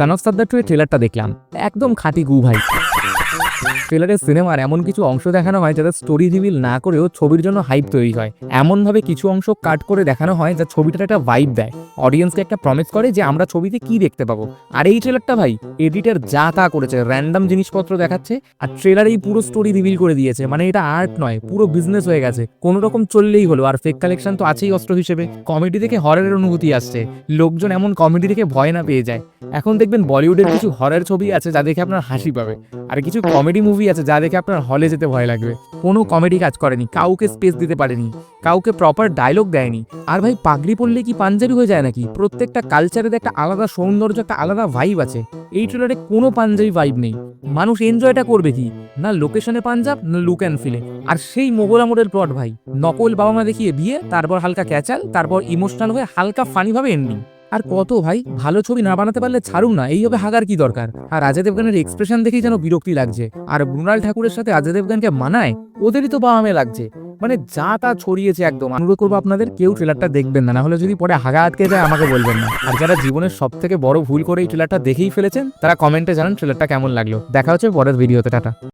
Son of Sardaar two এর ট্রেলারটা দেখলাম। একদম খাঁটি গু ভাই। ট্রেলারের সিনেমার এমন কিছু অংশ দেখানো হয় যাতে স্টোরি রিভিল না করেও ছবির জন্য হাইপ তৈরি হয়। এমনভাবে কিছু অংশ কাট করে দেখানো হয় যা ছবিটার একটা ভাইব দেয়। অডিয়েন্সকে একটা প্রমিস করে যে আমরা ছবিতে কি দেখতে পাবো। আর এই ট্রেলারটা ভাই এডিটার যা তা করেছে র্যান্ডাম জিনিসপত্র দেখাচ্ছে আর ট্রেলারেই পুরো স্টোরি রিভিল করে দিয়েছে। মানে এটা আর্ট নয়, পুরো বিজনেস হয়ে গেছে। কোনো রকম চললেই হলো, আর ফেক কালেকশন তো আছেই অস্ত্র হিসেবে। কমেডি থেকে হরের অনুভূতি আসছে। লোকজন এমন কমেডি দেখে ভয় না পেয়ে যায়। এখন দেখবেন বলিউডের কিছু হরের ছবি আছে যা দেখে আপনার হাসি পাবে। আর কিছু কমেডি মুভি আছে যা দেখে আপনার হলে যেতে ভয় লাগবে। কোনো কমেডি কাজ করেনি কাউকে স্পেস দিতে পারেনি কাউকে প্রপার ডায়লগ দেয়নি। আর ভাই পাগড়ি পরলে কি পাঞ্জাবি হয়ে যায় নাকি? প্রত্যেকটা কালচারের একটা আলাদা সৌন্দর্য একটা আলাদা ভাইব আছে। এই ট্রেলারে কোনো পাঞ্জাবি ভাইব নেই। মানুষ এনজয়টা করবে কি? না লোকেশনে পাঞ্জাব না লুক অ্যান্ড ফিলে আর সেই মোগল আমলের প্লট ভাই নকল বাবা মা দেখিয়ে বিয়ে তারপর হালকা ক্যাচাল তারপর ইমোশনাল হয়ে হালকা ফানিভাবে এন্ডিং আর কত ভাই, ভালো ছবি না বানাতে পারলে ছাড়ুন না এইভাবে হাগার কি দরকার? আর অজয় দেবগানের এক্সপ্রেশন দেখেই যেন বিরক্তি লাগছে। আর মৃণাল ঠাকুরের সাথে অজয় দেবগানকে মানায়, ওদেরই তো বাবা মেয়ে লাগছে। মানে যা তা ছড়িয়েছে একদম, অনুরোধ করব আপনাদের কেউ ট্রেলারটা দেখবেন না, নাহলে যদি পরে হাগা আটকে যায় আমাকে বলবেন না। আর যারা জীবনের সব থেকে বড় ভুল করে এই ট্রেলারটা দেখেই ফেলেছেন, তারা কমেন্টে জানান ট্রেলারটা কেমন লাগল। দেখা হচ্ছে পরের ভিডিওতে টাটা।